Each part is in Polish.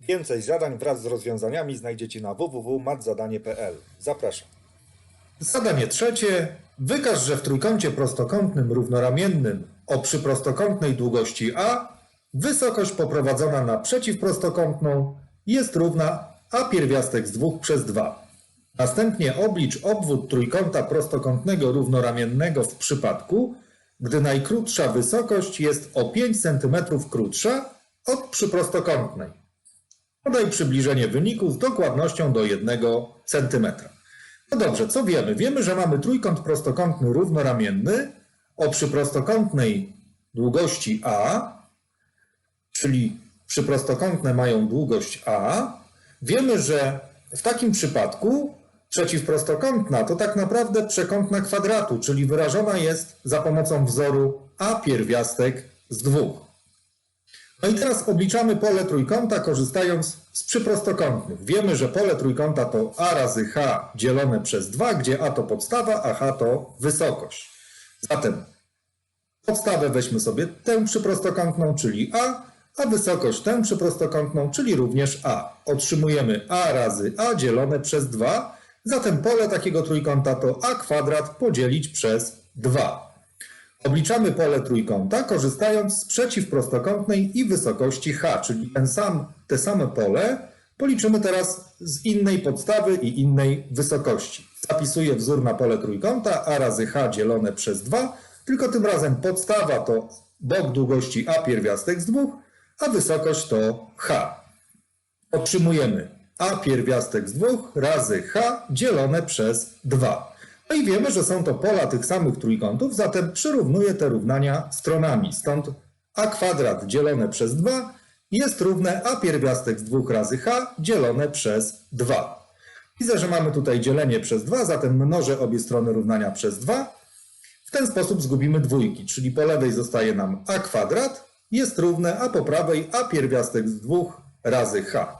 Więcej zadań wraz z rozwiązaniami znajdziecie na www.matzadanie.pl. Zapraszam. Zadanie trzecie. Wykaż, że w trójkącie prostokątnym równoramiennym o przyprostokątnej długości A wysokość poprowadzona na przeciwprostokątną jest równa A pierwiastek z 2 przez 2. Następnie oblicz obwód trójkąta prostokątnego równoramiennego w przypadku, gdy najkrótsza wysokość jest o 5 cm krótsza od przyprostokątnej. Podaj przybliżenie wyniku z dokładnością do 1 cm. No dobrze, co wiemy? Wiemy, że mamy trójkąt prostokątny równoramienny o przyprostokątnej długości A, czyli przyprostokątne mają długość A. Wiemy, że w takim przypadku przeciwprostokątna to tak naprawdę przekątna kwadratu, czyli wyrażona jest za pomocą wzoru A pierwiastek z dwóch. No i teraz obliczamy pole trójkąta korzystając z przyprostokątnych. Wiemy, że pole trójkąta to a razy h dzielone przez 2, gdzie a to podstawa, a h to wysokość. Zatem podstawę weźmy sobie tę przyprostokątną, czyli a, a wysokość tę przyprostokątną, czyli również a. Otrzymujemy a razy a dzielone przez 2. Zatem pole takiego trójkąta to a kwadrat podzielić przez 2. Obliczamy pole trójkąta korzystając z przeciwprostokątnej i wysokości h, czyli ten sam, te same pole policzymy teraz z innej podstawy i innej wysokości. Zapisuję wzór na pole trójkąta a razy h dzielone przez 2, tylko tym razem podstawa to bok długości a pierwiastek z 2, a wysokość to h. Otrzymujemy a pierwiastek z 2 razy h dzielone przez 2. No i wiemy, że są to pola tych samych trójkątów, zatem przyrównuję te równania stronami. Stąd a kwadrat dzielone przez 2 jest równe a pierwiastek z 2 razy h dzielone przez 2. Widzę, że mamy tutaj dzielenie przez 2, zatem mnożę obie strony równania przez 2. W ten sposób zgubimy dwójki, czyli po lewej zostaje nam a kwadrat jest równe, a po prawej a pierwiastek z 2 razy h.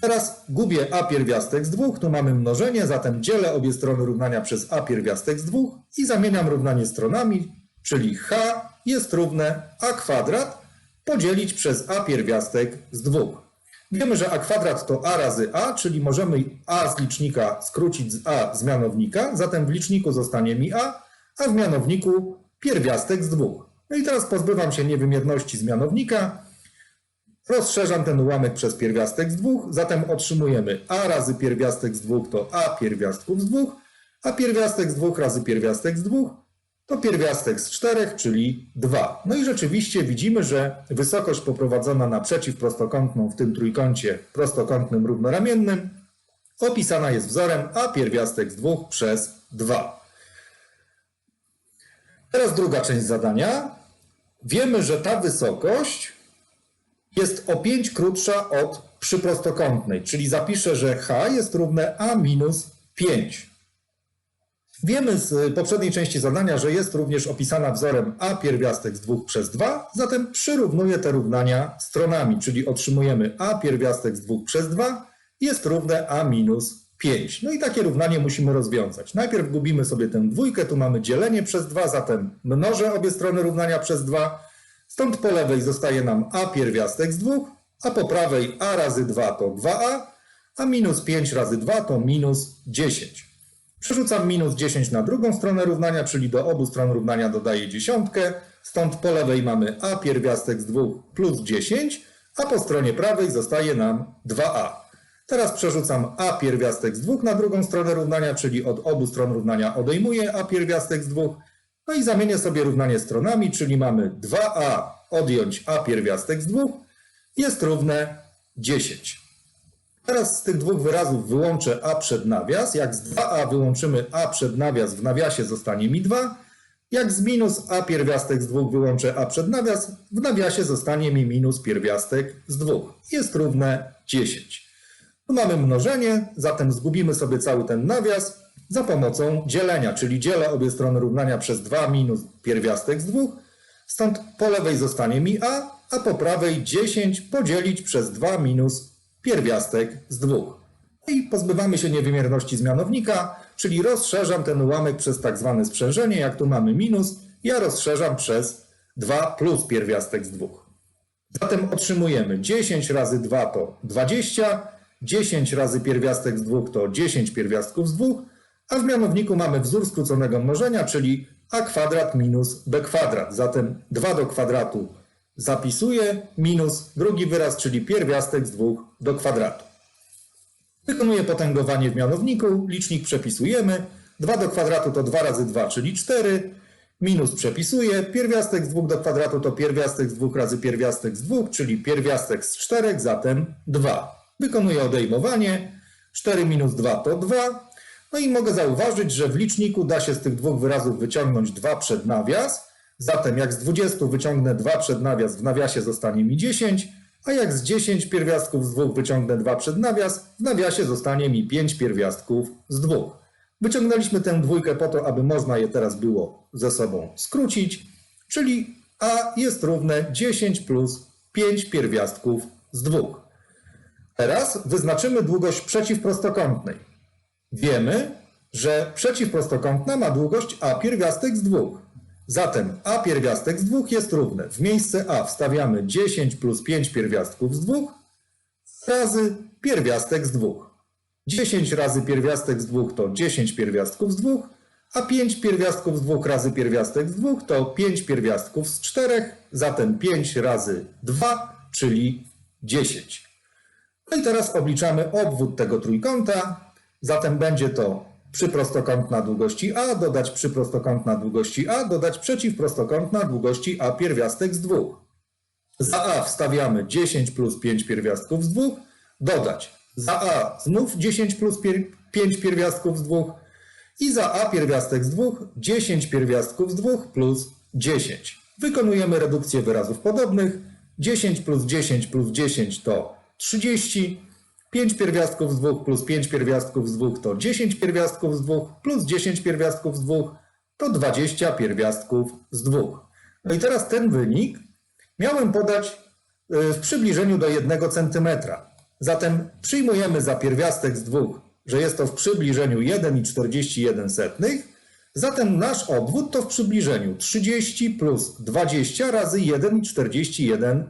Teraz gubię a pierwiastek z 2, tu mamy mnożenie, zatem dzielę obie strony równania przez a pierwiastek z 2 i zamieniam równanie stronami, czyli h jest równe a kwadrat podzielić przez a pierwiastek z 2. Wiemy, że a kwadrat to a razy a, czyli możemy a z licznika skrócić z a z mianownika, zatem w liczniku zostanie mi a, a w mianowniku pierwiastek z 2. No i teraz pozbywam się niewymierności z mianownika, Rozszerzam ten ułamek przez pierwiastek z 2, zatem otrzymujemy a razy pierwiastek z 2 to a pierwiastków z 2, a pierwiastek z 2 razy pierwiastek z 2 to pierwiastek z 4, czyli 2. No i rzeczywiście widzimy, że wysokość poprowadzona na przeciwprostokątną w tym trójkącie prostokątnym równoramiennym opisana jest wzorem a pierwiastek z 2 przez 2. Teraz druga część zadania. Wiemy, że ta wysokość jest o 5 krótsza od przyprostokątnej, czyli zapiszę, że h jest równe a minus 5. Wiemy z poprzedniej części zadania, że jest również opisana wzorem a pierwiastek z 2 przez 2, zatem przyrównuję te równania stronami, czyli otrzymujemy a pierwiastek z 2 przez 2 jest równe a minus 5. No i takie równanie musimy rozwiązać. Najpierw gubimy sobie tę dwójkę, tu mamy dzielenie przez 2, zatem mnożę obie strony równania przez 2, Stąd po lewej zostaje nam a pierwiastek z 2, a po prawej a razy 2 to 2a, a minus 5 razy 2 to minus 10. Przerzucam minus 10 na drugą stronę równania, czyli do obu stron równania dodaję dziesiątkę. Stąd po lewej mamy a pierwiastek z 2 plus 10, a po stronie prawej zostaje nam 2a. Teraz przerzucam a pierwiastek z 2 na drugą stronę równania, czyli od obu stron równania odejmuję a pierwiastek z 2, no i zamienię sobie równanie stronami, czyli mamy 2a odjąć a pierwiastek z 2 jest równe 10. Teraz z tych dwóch wyrazów wyłączę a przed nawias. Jak z 2a wyłączymy a przed nawias, w nawiasie zostanie mi 2. Jak z minus a pierwiastek z 2 wyłączę a przed nawias, w nawiasie zostanie mi minus pierwiastek z 2. Jest równe 10. Tu mamy mnożenie, zatem zgubimy sobie cały ten nawias za pomocą dzielenia, czyli dzielę obie strony równania przez 2 minus pierwiastek z 2. Stąd po lewej zostanie mi a, a po prawej 10 podzielić przez 2 minus pierwiastek z 2. I pozbywamy się niewymierności z mianownika, czyli rozszerzam ten ułamek przez tak zwane sprzężenie. Jak tu mamy minus, ja rozszerzam przez 2 plus pierwiastek z 2. Zatem otrzymujemy 10 razy 2 to 20, 10 razy pierwiastek z 2 to 10 pierwiastków z 2, a w mianowniku mamy wzór skróconego mnożenia, czyli a kwadrat minus b kwadrat. Zatem 2 do kwadratu zapisuję minus drugi wyraz, czyli pierwiastek z 2 do kwadratu. Wykonuję potęgowanie w mianowniku, licznik przepisujemy. 2 do kwadratu to 2 razy 2, czyli 4. Minus przepisuję. Pierwiastek z 2 do kwadratu to pierwiastek z 2 razy pierwiastek z 2, czyli pierwiastek z 4, zatem 2. Wykonuję odejmowanie. 4 minus 2 to 2. No i mogę zauważyć, że w liczniku da się z tych dwóch wyrazów wyciągnąć 2 przed nawias. Zatem jak z 20 wyciągnę 2 przed nawias, w nawiasie zostanie mi 10, a jak z 10 pierwiastków z 2 wyciągnę 2 przed nawias, w nawiasie zostanie mi 5 pierwiastków z 2. Wyciągnęliśmy tę dwójkę po to, aby można je teraz było ze sobą skrócić, czyli a jest równe 10 plus 5 pierwiastków z 2. Teraz wyznaczymy długość przeciwprostokątnej. Wiemy, że przeciwprostokątna ma długość a pierwiastek z 2. Zatem a pierwiastek z 2 jest równe. W miejsce a wstawiamy 10 plus 5 pierwiastków z 2 razy pierwiastek z 2. 10 razy pierwiastek z 2 to 10 pierwiastków z 2, a 5 pierwiastków z 2 razy pierwiastek z 2 to 5 pierwiastków z 4, zatem 5 razy 2, czyli 10. No i teraz obliczamy obwód tego trójkąta. Zatem będzie to przyprostokątna długości A, dodać przyprostokątna długości A, dodać przeciwprostokątna długości A pierwiastek z 2. Za A wstawiamy 10 plus 5 pierwiastków z 2, dodać za A znów 10 plus pier 5 pierwiastków z 2 i za A pierwiastek z 2 10 pierwiastków z 2 plus 10. Wykonujemy redukcję wyrazów podobnych. 10 plus 10 plus 10 to 30. 5 pierwiastków z 2 plus 5 pierwiastków z 2 to 10 pierwiastków z 2 plus 10 pierwiastków z 2 to 20 pierwiastków z 2. No i teraz ten wynik miałem podać y, w przybliżeniu do 1 cm. Zatem przyjmujemy za pierwiastek z 2, że jest to w przybliżeniu 1,41. Zatem nasz obwód to w przybliżeniu 30 plus 20 razy 1,41.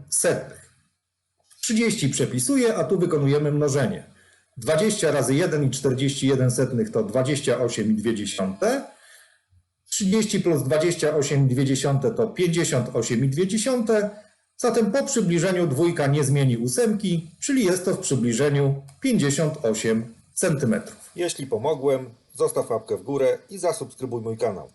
30 przepisuję, a tu wykonujemy mnożenie. 20 razy 1,41 to 28,2. 30 plus 28,2 to 58,2. Zatem po przybliżeniu dwójka nie zmieni ósemki, czyli jest to w przybliżeniu 58 cm. Jeśli pomogłem, zostaw łapkę w górę i zasubskrybuj mój kanał.